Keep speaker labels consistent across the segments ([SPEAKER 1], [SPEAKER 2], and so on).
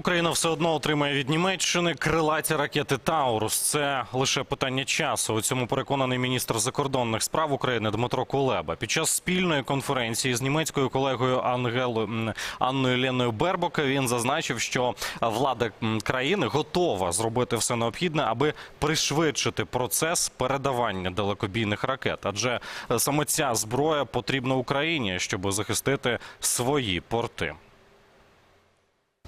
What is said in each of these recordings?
[SPEAKER 1] Україна все одно отримає від Німеччини крилаті ракети Таурус. Це лише питання часу. У цьому переконаний міністр закордонних справ України Дмитро Кулеба. Під час спільної конференції з німецькою колегою Ангелою Анною Леною Бербок він зазначив, що влада країни готова зробити все необхідне, аби пришвидшити процес передавання далекобійних ракет. Адже е, саме ця зброя потрібна Україні, щоб захистити свої порти.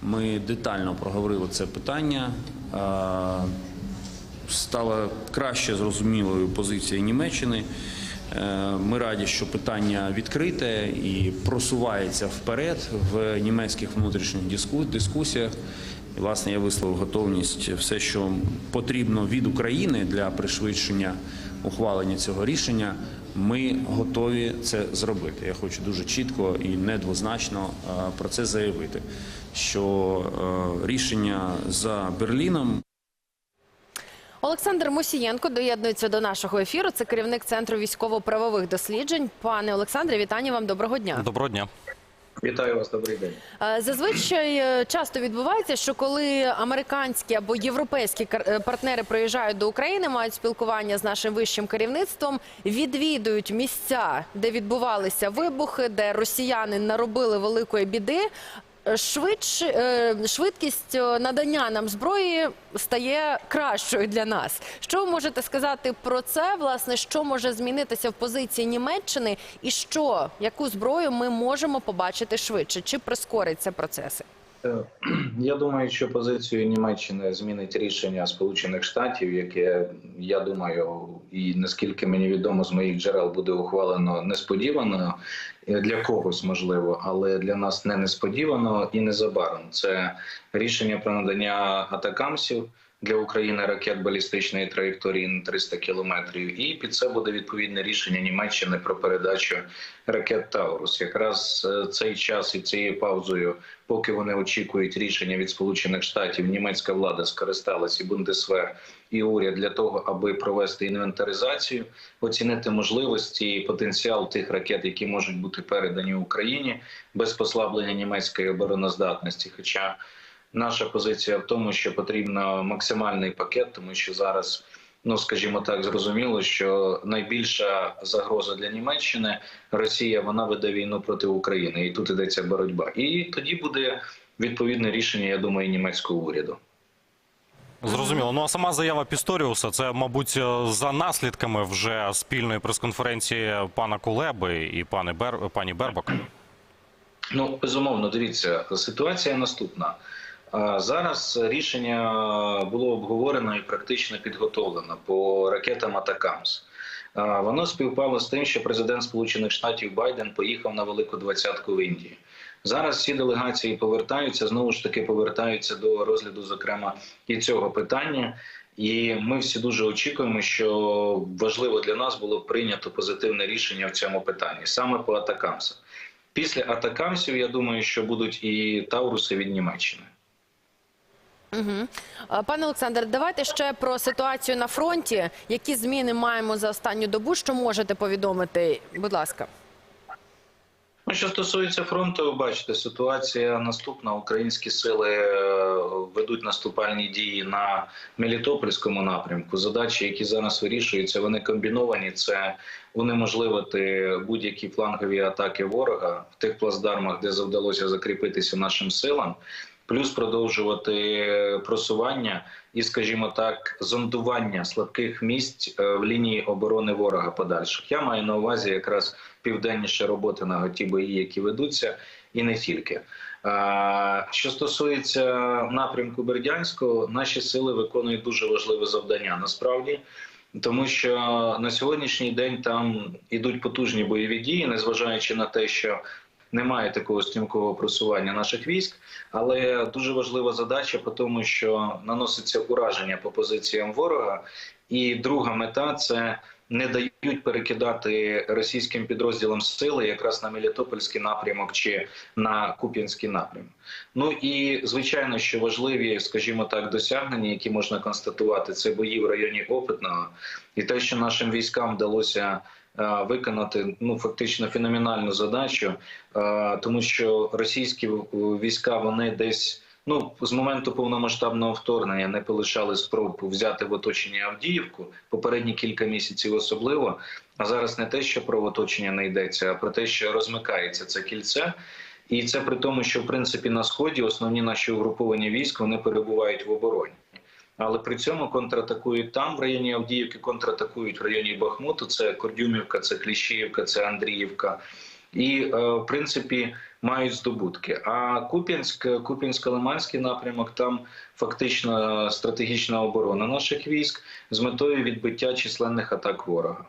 [SPEAKER 2] Ми детально проговорили це питання. Е, Стала краще зрозумілою позиція Німеччини. Е, Ми раді, що питання відкрите і просувається вперед в німецьких внутрішніх диску- дискусіях. І, власне, я висловив готовність все, що потрібно від України для пришвидшення ухвалення цього рішення. Ми готові це зробити. Я хочу дуже чітко і недвозначно е, про це заявити, що е, рішення за Берліном
[SPEAKER 3] Олександр Мусієнко доєднується до нашого ефіру. Це керівник центру військово-правових досліджень. Пане Олександре, вітання вам. Доброго дня.
[SPEAKER 1] Доброго дня.
[SPEAKER 4] Вітаю вас, добрий день.
[SPEAKER 3] Е, Зазвичай е, часто відбувається, що коли американські або європейські е, партнери приїжджають до України, мають спілкування з нашим вищим керівництвом, відвідують місця, де відбувалися вибухи, де росіяни наробили великої біди. Швидше е, швидкість е, надання нам зброї стає кращою для нас. Що ви можете сказати про це? Власне, що може змінитися в позиції Німеччини, і що яку зброю ми можемо побачити швидше? Чи прискориться процеси?
[SPEAKER 4] Е, Я думаю, що позицію Німеччини змінить рішення Сполучених Штатів, яке я думаю, і наскільки мені відомо з моїх джерел буде ухвалено несподівано для когось можливо, але для нас не несподівано і незабаром. Це рішення про надання атакамсів. Для України ракет балістичної траєкторії на 300 кілометрів, і під це буде відповідне рішення Німеччини про передачу ракет Таурус. Якраз е, цей час і цією паузою, поки вони очікують рішення від Сполучених Штатів, німецька влада скористалася і Бундесвер і уряд для того, аби провести інвентаризацію, оцінити можливості і потенціал тих ракет, які можуть бути передані Україні без послаблення німецької обороноздатності. Хоча Наша позиція в тому, що потрібно максимальний пакет, тому що зараз, ну скажімо так, зрозуміло, що найбільша загроза для Німеччини Росія вона веде війну проти України, і тут йдеться боротьба. І тоді буде відповідне рішення, я думаю, німецького уряду.
[SPEAKER 1] Зрозуміло. Ну а сама заява Пісторіуса, це, мабуть, за наслідками вже спільної прес-конференції пана Кулеби і пани Бер... пані Бербак.
[SPEAKER 4] Ну, безумовно, дивіться, ситуація наступна. Зараз рішення було обговорено і практично підготовлено по ракетам Атакамс. Воно співпало з тим, що президент Сполучених Штатів Байден поїхав на велику двадцятку в Індії. Зараз всі делегації повертаються знову ж таки повертаються до розгляду, зокрема і цього питання. І ми всі дуже очікуємо, що важливо для нас було прийнято позитивне рішення в цьому питанні саме по атакамсах. Після атакамсів я думаю, що будуть і Тауруси від Німеччини.
[SPEAKER 3] Угу. Пане Олександр, давайте ще про ситуацію на фронті. Які зміни маємо за останню добу? Що можете повідомити? Будь ласка.
[SPEAKER 4] Ну, що стосується фронту, ви бачите, ситуація наступна. Українські сили е, ведуть наступальні дії на Мелітопольському напрямку. Задачі, які зараз вирішуються, вони комбіновані. Це унеможливити будь-які флангові атаки ворога в тих плацдармах, де завдалося закріпитися нашим силам. Плюс продовжувати просування і, скажімо так, зондування слабких місць е, в лінії оборони ворога подальших. Я маю на увазі якраз південніше роботи на ті бої, які ведуться, і не тільки. Е, Що стосується напрямку Бердянського, наші сили виконують дуже важливе завдання. Насправді. Тому що на сьогоднішній день там ідуть потужні бойові дії, незважаючи на те, що немає такого стрімкого просування наших військ, але дуже важлива задача по тому, що наноситься ураження по позиціям ворога. І друга мета це не дають перекидати російським підрозділам сили якраз на Мелітопольський напрямок чи на Куп'янський напрямок. Ну і звичайно, що важливі, скажімо так, досягнення, які можна констатувати, це бої в районі Опитного, і те, що нашим військам вдалося виконати ну фактично феноменальну задачу, е, тому що російські війська вони десь ну з моменту повномасштабного вторгнення не полишали спроб взяти в оточення Авдіївку, попередні кілька місяців особливо. А зараз не те, що про оточення не йдеться, а про те, що розмикається це кільце. І це при тому, що в принципі на сході основні наші угруповання військ вони перебувають в обороні. Але при цьому контратакують там, в районі Авдіївки, контратакують в районі Бахмуту. Це Кордюмівка, це Кліщіївка, це Андріївка. І е, в принципі мають здобутки. А Куп'янськ, Куп'янсько-Лиманський напрямок там фактично стратегічна оборона наших військ з метою відбиття численних атак ворога.